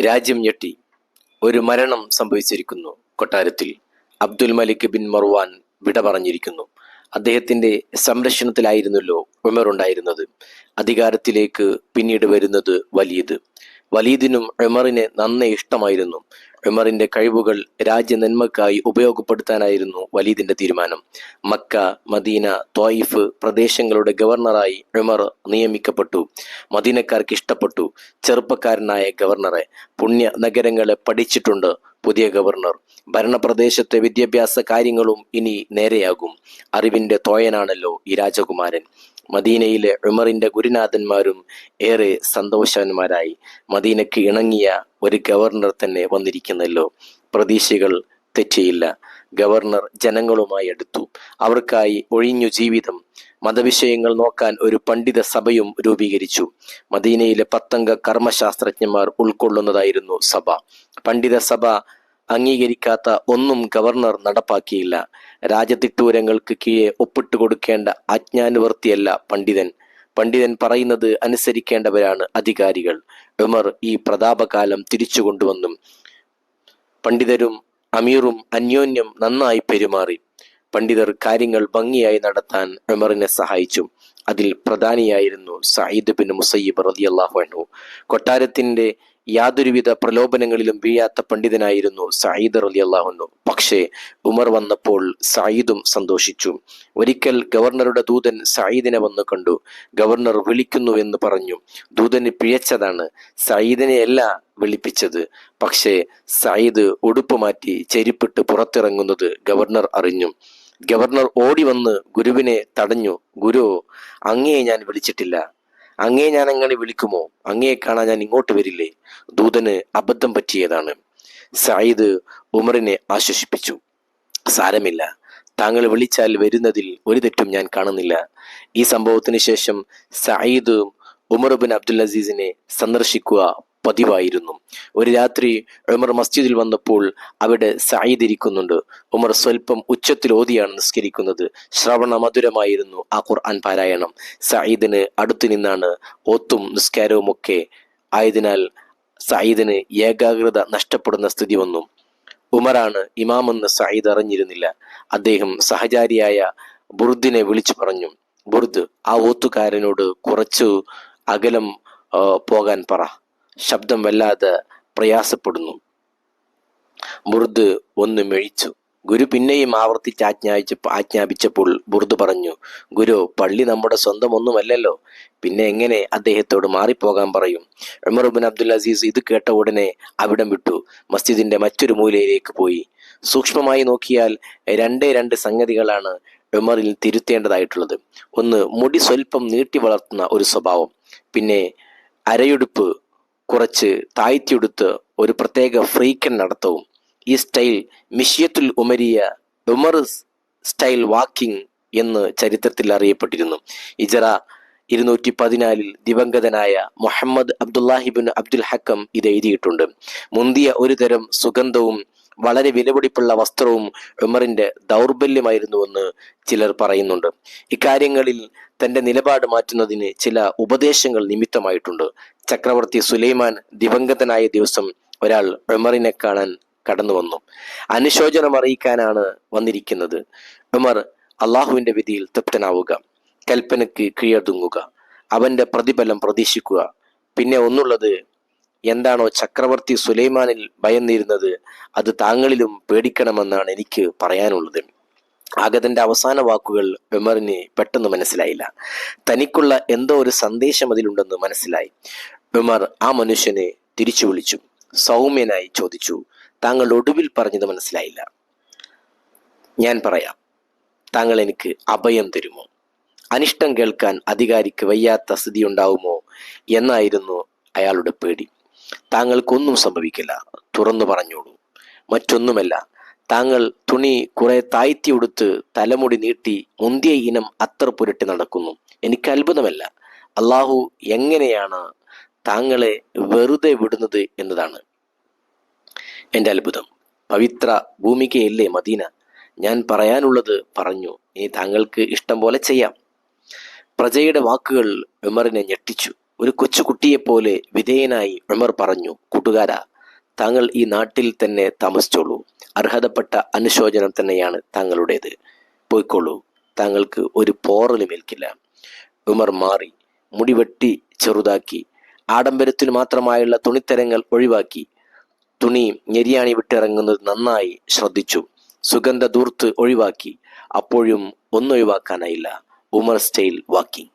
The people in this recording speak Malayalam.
രാജ്യം ഞെട്ടി. ഒരു മരണം സംഭവിച്ചിരിക്കുന്നു. കൊട്ടാരത്തിൽ അബ്ദുൽ മലിക് ബിൻ മർവാൻ വിട പറഞ്ഞിരിക്കുന്നു. അദ്ദേഹത്തിന്റെ സംരക്ഷണത്തിലായിരുന്നല്ലോ ഉമർ ഉണ്ടായിരുന്നത്. അധികാരത്തിലേക്ക് പിന്നീട് വരുന്നത് വലീദ് വലീദിനും ഉമറിനെ നന്നേ ഇഷ്ടമായിരുന്നു. ഉമറിന്റെ കഴിവുകൾ രാജ്യ നന്മക്കായി ഉപയോഗപ്പെടുത്താനായിരുന്നു വലീദിന്റെ തീരുമാനം. മക്ക മദീന ത്വായിഫ് പ്രദേശങ്ങളുടെ ഗവർണറായി ഉമർ നിയമിക്കപ്പെട്ടു. മദീനക്കാർക്ക് ഇഷ്ടപ്പെട്ടു. ചെറുപ്പക്കാരനായ ഗവർണറെ. പുണ്യ നഗരങ്ങളെ പഠിച്ചിട്ടുണ്ട് പുതിയ ഗവർണർ. ഭരണപ്രദേശത്തെ വിദ്യാഭ്യാസ കാര്യങ്ങളും ഇനി നേരെയാകും. അറിവിന്റെ തോയനാണല്ലോ ഈ രാജകുമാരൻ. മദീനയിലെ ഉമറിന്റെ ഗുരുനാഥന്മാരും ഏറെ സന്തോഷവാന്മാരായി. മദീനയ്ക്ക് ഇണങ്ങിയ ഒരു ഗവർണർ തന്നെ വന്നിരിക്കുന്നല്ലോ. പ്രതീക്ഷകൾ തെറ്റിയില്ല. ഗവർണർ ജനങ്ങളുമായി എടുത്തു അവർക്കായി ഒഴിഞ്ഞു ജീവിതം മതവിഷയങ്ങൾ നോക്കാൻ ഒരു പണ്ഡിത സഭയും രൂപീകരിച്ചു. മദീനയിലെ പത്തംഗ കർമ്മശാസ്ത്രജ്ഞന്മാർ ഉൾക്കൊള്ളുന്നതായിരുന്നു സഭ. പണ്ഡിത സഭ അംഗീകരിക്കാത്ത ഒന്നും ഗവർണർ നടപ്പാക്കിയില്ല. രാജതിട്ടൂരങ്ങൾക്ക് കീഴെ ഒപ്പിട്ട് കൊടുക്കേണ്ട ആജ്ഞാനുവർത്തിയല്ല പണ്ഡിതൻ. പണ്ഡിതൻ പറയുന്നത് അനുസരിക്കേണ്ടവരാണ് അധികാരികൾ. ഉമർ ഈ പ്രതാപകാലം തിരിച്ചു കൊണ്ടുവന്നു പണ്ഡിതരും അമീറും അന്യോന്യം നന്നായി പെരുമാറി. പണ്ഡിതർ കാര്യങ്ങൾ ഭംഗിയായി നടത്താൻ ഉമറിനെ സഹായിച്ചു. അതിൽ പ്രധാനിയായിരുന്നു സയ്യിദ് ബിൻ മുസയ്യിബ് റളിയല്ലാഹു അൻഹു. കൊട്ടാരത്തിന്റെ യാതൊരുവിധ പ്രലോഭനങ്ങളിലും വീഴാത്ത പണ്ഡിതനായിരുന്നു സയ്യിദ് അലി അൻഹു. പക്ഷേ ഉമർ വന്നപ്പോൾ സയ്യിദും സന്തോഷിച്ചു. ഒരിക്കൽ ഗവർണറുടെ ദൂതൻ സയ്യിദിനെ വന്നു കണ്ടു. ഗവർണർ വിളിക്കുന്നുവെന്ന് പറഞ്ഞു. ദൂതന് പിഴച്ചതാണ്. സയ്യിദിനെയല്ല വിളിപ്പിച്ചത്. പക്ഷേ സയ്യിദ് ഉടുപ്പ് മാറ്റി ചെരിപ്പിട്ട് പുറത്തിറങ്ങുന്നത് ഗവർണർ അറിഞ്ഞു. ഗവർണർ ഓടി വന്ന് ഗുരുവിനെ തടഞ്ഞു. ഗുരു അങ്ങയെ ഞാൻ വിളിച്ചിട്ടില്ല. അങ്ങേ ഞാൻ അങ്ങനെ വിളിക്കുമോ? അങ്ങയെ കാണാൻ ഞാൻ ഇങ്ങോട്ട് വരില്ലേ? ദൂതന് അബദ്ധം പറ്റിയതാണ്. സായിദ് ഉമറിനെ ആശ്വസിപ്പിച്ചു. സാരമില്ല. താങ്കൾ വിളിച്ചാൽ വരുന്നതിൽ ഒരു തെറ്റും ഞാൻ കാണുന്നില്ല. ഈ സംഭവത്തിന് ശേഷം സയ്യിദ് ഉമർ ബിൻ അബ്ദുൽ അസീസിനെ സന്ദർശിക്കുക പതിവായിരുന്നു. ഒരു രാത്രി ഉമർ മസ്ജിദിൽ വന്നപ്പോൾ അവിടെ സയ്യിദ് ഇരിക്കുന്നുണ്ട്. ഉമർ സ്വൽപ്പം ഉച്ചത്തിൽ ഓതിയാണ് നിസ്കരിക്കുന്നത്. ശ്രവണ മധുരമായിരുന്നു ആ ഖുർആൻ പാരായണം. സയ്യിദിന് അടുത്തു നിന്നാണ് ഓത്തും നിസ്കാരവും ഒക്കെ ആയതിനാൽ സയ്യിദിന് ഏകാഗ്രത നഷ്ടപ്പെടുന്ന സ്ഥിതി വന്നു. ഉമറാണ് ഇമാമെന്ന് സയ്യിദ് അറിഞ്ഞിരുന്നില്ല. അദ്ദേഹം സഹചാരിയായ ബുർദിനെ വിളിച്ചു പറഞ്ഞു. ബുർദ് ആ ഓത്തുകാരനോട് കുറച്ചു അകലം പോകാൻ പറ. ശബ്ദം വല്ലാതെ പ്രയാസപ്പെടുന്നു. ബുർദ് ഒന്ന് മെഴിച്ചു. ഗുരു പിന്നെയും ആവർത്തിച്ച് ആജ്ഞാപിച്ച ആജ്ഞാപിച്ചപ്പോൾ ബുർദ് പറഞ്ഞു ഗുരു പള്ളി നമ്മുടെ സ്വന്തം ഒന്നുമല്ലല്ലോ. പിന്നെ എങ്ങനെ അദ്ദേഹത്തോട് മാറിപ്പോകാൻ പറയും? ഉമർ ബിൻ അബ്ദുൽ അസീസ് ഇത് കേട്ട ഉടനെ അവിടം വിട്ടു. മസ്ജിദിന്റെ മറ്റൊരു മൂലയിലേക്ക് പോയി. സൂക്ഷ്മമായി നോക്കിയാൽ രണ്ടേ രണ്ട് സംഗതികളാണ് ഉമറിൽ തിരുത്തേണ്ടതായിട്ടുള്ളത്. ഒന്ന് മുടി സ്വല്പം നീട്ടി വളർത്തുന്ന ഒരു സ്വഭാവം. പിന്നെ അരയുടുപ്പ് കുറച്ച് താഴ്ത്തിയെടുത്ത് ഒരു പ്രത്യേക ഫ്രീക്കൻ നടത്തവും. ഈ സ്റ്റൈൽ മിഷ്യത്തുൽ ഉമരിയ ഉമർ സ്റ്റൈൽ വാക്കിംഗ് എന്ന് ചരിത്രത്തിൽ അറിയപ്പെട്ടിരുന്നു. ഇജറ ഇരുന്നൂറ്റി പതിനാലിൽ ദിവംഗതനായ മുഹമ്മദ് അബ്ദുല്ലാഹിബിൻ അബ്ദുൽ ഹക്കം ഇത് എഴുതിയിട്ടുണ്ട്. മുന്തിയ ഒരു തരം സുഗന്ധവും വളരെ വിലപിടിപ്പുള്ള വസ്ത്രവും ഉമറിന്റെ ദൗർബല്യമായിരുന്നുവെന്ന് ചിലർ പറയുന്നുണ്ട്. ഇക്കാര്യങ്ങളിൽ തന്റെ നിലപാട് മാറ്റുന്നതിന് ചില ഉപദേശങ്ങൾ നിമിത്തമായിട്ടുണ്ട്. ചക്രവർത്തി സുലൈമാൻ ദിവംഗതനായ ദിവസം ഒരാൾ ഉമറിനെ കാണാൻ കടന്നു വന്നു അനുശോചനം അറിയിക്കാനാണ് വന്നിരിക്കുന്നത്. ഉമർ അള്ളാഹുവിന്റെ വിധിയിൽ തൃപ്തനാവുക കൽപ്പനയ്ക്ക് കീഴടങ്ങുക അവന്റെ പ്രതിഫലം പ്രതീക്ഷിക്കുക. പിന്നെ ഒന്നുള്ളത് എന്താണോ ചക്രവർത്തി സുലൈമാനിൽ ഭയന്നിരുന്നത് അത് താങ്കളിലും പേടിക്കണമെന്നാണ് എനിക്ക് പറയാനുള്ളത്. ആഗതന്റെ അവസാന വാക്കുകൾ ഉമറിന് പെട്ടെന്ന് മനസ്സിലായില്ല. തനിക്കുള്ള എന്തോ ഒരു സന്ദേശം അതിലുണ്ടെന്ന് മനസ്സിലായി. ഉമർ ആ മനുഷ്യനെ തിരിച്ചു വിളിച്ചു. സൗമ്യനായി ചോദിച്ചു താങ്കൾ ഒടുവിൽ പറഞ്ഞത് മനസ്സിലായില്ല. ഞാൻ പറയാം. താങ്കൾ എനിക്ക് അഭയം തരുമോ? അനിഷ്ടം കേൾക്കാൻ അധികാരിക്ക് വയ്യാത്ത സ്ഥിതി ഉണ്ടാവുമോ? എന്നായിരുന്നു അയാളുടെ പേടി. താങ്കൾക്കൊന്നും സംഭവിക്കില്ല. തുറന്നു പറഞ്ഞോളൂ. മറ്റൊന്നുമല്ല താങ്കൾ തുണി കുറെ താഴ്ത്തി ഉടുത്ത് തലമുടി നീട്ടി മുന്തിയ ഇനം അത്തർ പുരട്ടി നടക്കുന്നു. എനിക്ക് അത്ഭുതമല്ല. അള്ളാഹു എങ്ങനെയാണ് താങ്കളെ വെറുതെ വിടുന്നത് എന്നതാണ് എന്റെ അത്ഭുതം. പവിത്ര ഭൂമികയല്ലേ മദീന? ഞാൻ പറയാനുള്ളത് പറഞ്ഞു. ഇനി താങ്കൾക്ക് ഇഷ്ടം പോലെ ചെയ്യാം. പ്രജയുടെ വാക്കുകൾ ഉമറിനെ ഞെട്ടിച്ചു. ഒരു കൊച്ചുകുട്ടിയെപ്പോലെ വിധേയനായി ഉമർ പറഞ്ഞു കൂട്ടുകാരാ താങ്കൾ ഈ നാട്ടിൽ തന്നെ താമസിച്ചോളൂ. അർഹതപ്പെട്ട അനുശോചനം തന്നെയാണ് താങ്കളുടേത്. പോയിക്കോളൂ. താങ്കൾക്ക് ഒരു പോറലും ഏൽക്കില്ല ഉമർ മാറി മുടിവെട്ടി ചെറുതാക്കി ആഡംബരത്തിന് മാത്രമായുള്ള തുണിത്തരങ്ങൾ ഒഴിവാക്കി തുണി ഞെരിയാണി വിട്ടിറങ്ങുന്നത് നന്നായി ശ്രദ്ധിച്ചു സുഗന്ധ ദൂർത്ത് ഒഴിവാക്കി അപ്പോഴും ഒന്നൊഴിവാക്കാനായില്ല. Umar style walking.